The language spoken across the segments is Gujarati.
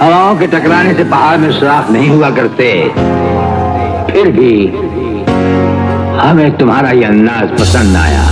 हवाओं के टकराने से पहाड़ में सुराख नहीं हुआ करते। फिर भी हमें तुम्हारा ये अंदाज पसंद आया।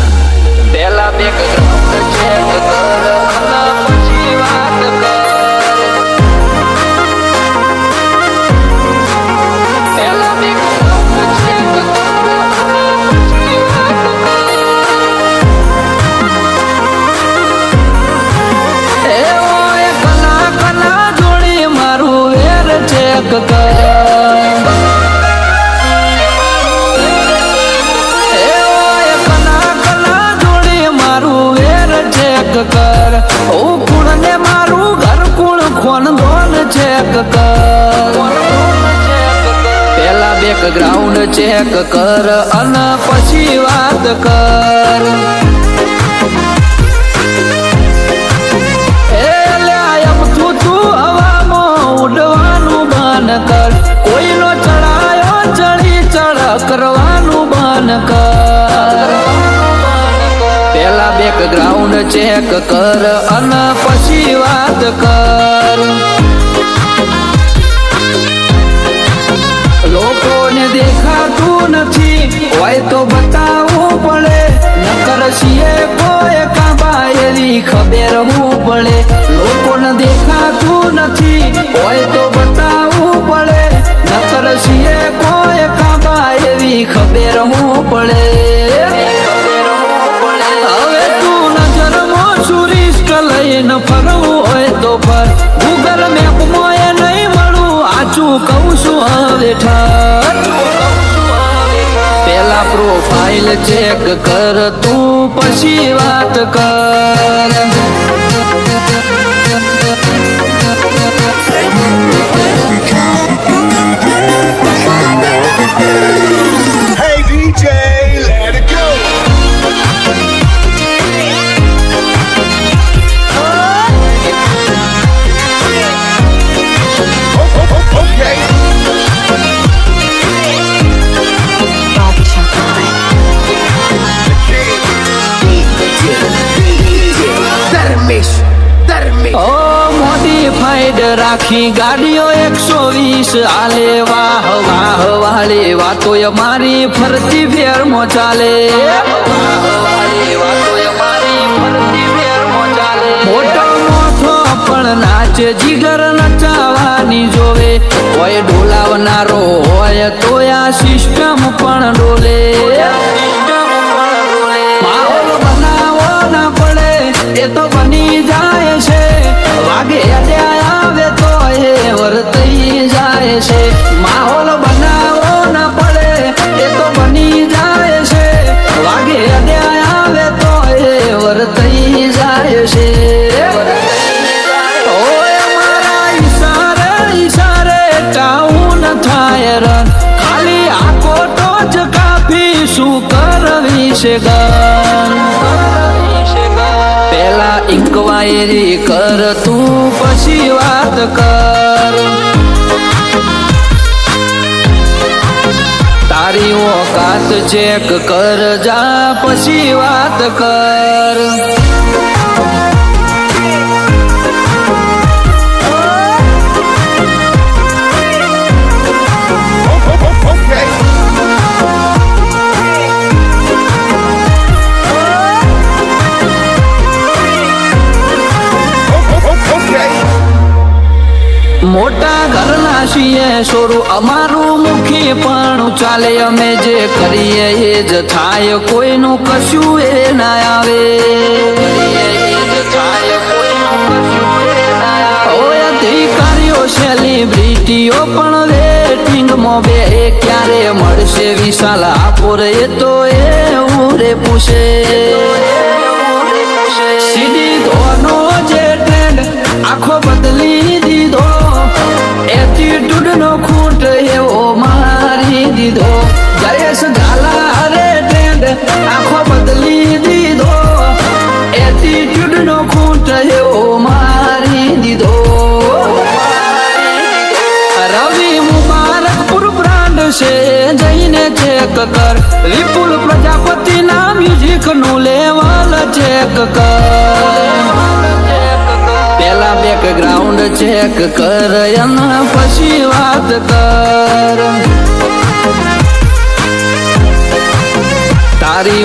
કર ઓ ને મારું ઘર કુણ ખોન ચેક કર પેલા બેકગ્રાઉન્ડ ચેક કર અને પછી વાત કર. કર પેલા બેકગ્રાઉન્ડ ચેક કર અને પછી વાત કર. લોકોને દેખાતું નથી, હોય તો બતાવવું પડે. નકર છીએ કોઈ કાબા ખબર હું પડે. લોકોને દેખાતું નથી, હોય સુરીશ ફરવું હોય તો પર. ગૂગલ મેપ એ નહીં મળું આચું કહું છું હવે ઠર. પેલા પ્રોફાઇલ ચેક કર તું, પછી વાત કર. રાખી ગાડીઓ એકસો વીસ. આલે વાહ વાહ, વાલે વાતો મારી ફરતી ફેરમો ચાલે. મોટો મોટો પણ નાચે, જીગર નચાવાની જોવે. હોય ડોલાવનારો, હોય તો આ સિસ્ટમ પણ ડોલે. બનાવો ના પડે, એ તો બની જાય છે. વાગે અડ્યા કરવી છે પેલા ઇન્કવાયરી કર, તું પછી વાત કર. તારી ઓકાત ચેક કર, જા પછી વાત કર. મોટા ઘરના છીએ સોરું અમારું મુખી પણ ચાલે અમે જે કરીએ એ જ થાય. કોઈનું કશું એ ના આવે. અધિકારીઓ, સેલિબ્રિટીઓ પણ વેટિંગમાં બે ક્યારે મળશે વિશાલ? આપોર એ તો એવું રે પૂછે. સીધી ધોનો જે ટ્રેન્ડ આખો બદલી દીધો. એવો મારી દીધો. રવિ મુબારકપુર બ્રાન્ડ છે, જઈને ચેક કર. વિપુલ પ્રજાપતિ ના મ્યુઝિકનું લેવલ ચેક કર. પેલા બેકગ્રાઉન્ડ ચેક કર, એના પછી વાત કર. તારી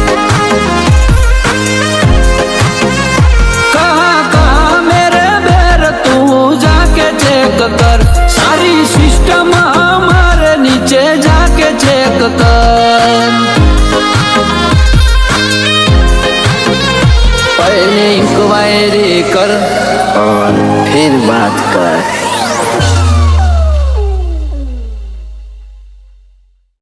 मेरी कर और फिर बात कर